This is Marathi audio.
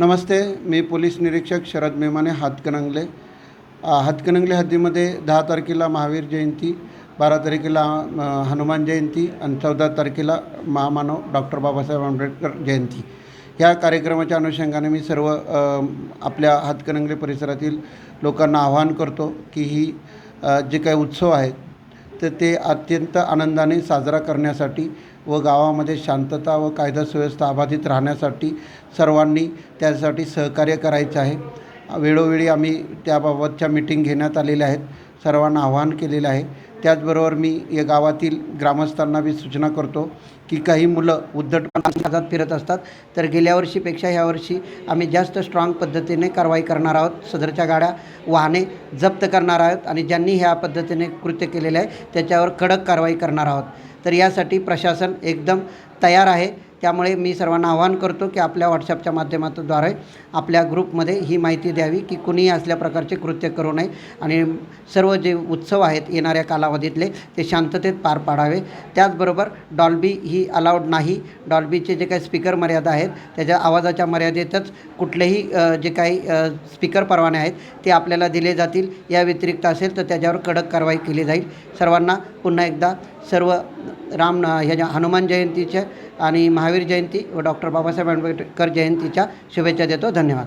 नमस्ते मी पोलीस निरीक्षक शरद मेमाने हातकणंगले. हातकणंगले हद्दीमध्ये दहा तारखेला महावीर जयंती बारा तारखेला हनुमान जयंती आणि चौदा तारखेला महामानव डॉक्टर बाबासाहेब आंबेडकर जयंती. ह्या कार्यक्रमाच्या अनुषंगाने मी सर्व आपल्या हातकणंगले परिसरातील लोकांना आवाहन करतो की ही जे काही उत्सव आहेत तर ते अत्यंत आनंदाने साजरा करण्यासाठी व गावामध्ये शांतता व कायदा सुव्यवस्था अबाधित राहण्यासाठी सर्वांनी त्यासाठी सहकार्य करायचं आहे. वेळोवेळी आम्ही त्याबाबतच्या मीटिंग घेण्यात आलेल्या आहेत. सर्वांना आवाहन केलेलं आहे. त्याचबरोबर मी या गावातील ग्रामस्थांना बी सूचना करतो की काही मुलं उद्धटपणात फिरत असतात तर गेल्या वर्षीपेक्षा ह्या वर्षी आम्ही जास्त स्ट्रॉंग पद्धतीने कारवाई करणार आहोत. सदरच्या गाड्या वाहने जप्त करणार आहोत आणि ज्यांनी ह्या पद्धतीने कृत्य केलेलं आहे त्याच्यावर कडक कारवाई करणार आहोत. तर यासाठी प्रशासन एकदम तयार आहे. त्यामुळे मी सर्वांना आवाहन करतो की आपल्या व्हॉट्सअपच्या माध्यमाद्वारे आपल्या ग्रुपमध्ये ही माहिती द्यावी की कुणीही असल्या प्रकारचे कृत्य करू नये आणि सर्व जे उत्सव आहेत येणाऱ्या कालावधीतले ते शांततेत पार पाडावे. त्याचबरोबर डॉल्बी ही अलाउड नाही. डॉल्बीचे जे काही स्पीकर मर्यादा आहेत त्याच्या आवाजाच्या मर्यादेतच कुठलेही जे काही स्पीकर परवाने आहेत ते आपल्याला दिले जातील. या व्यतिरिक्त असेल तर त्याच्यावर कडक कारवाई केली जाईल. सर्वांना पुन्हा एकदा सर्व राम ह्याच्या हनुमान जयंतीच्या आणि महावीर जयंती व डॉक्टर बाबासाहेब आंबेडकर जयंतीच्या शुभेच्छा देतो. धन्यवाद.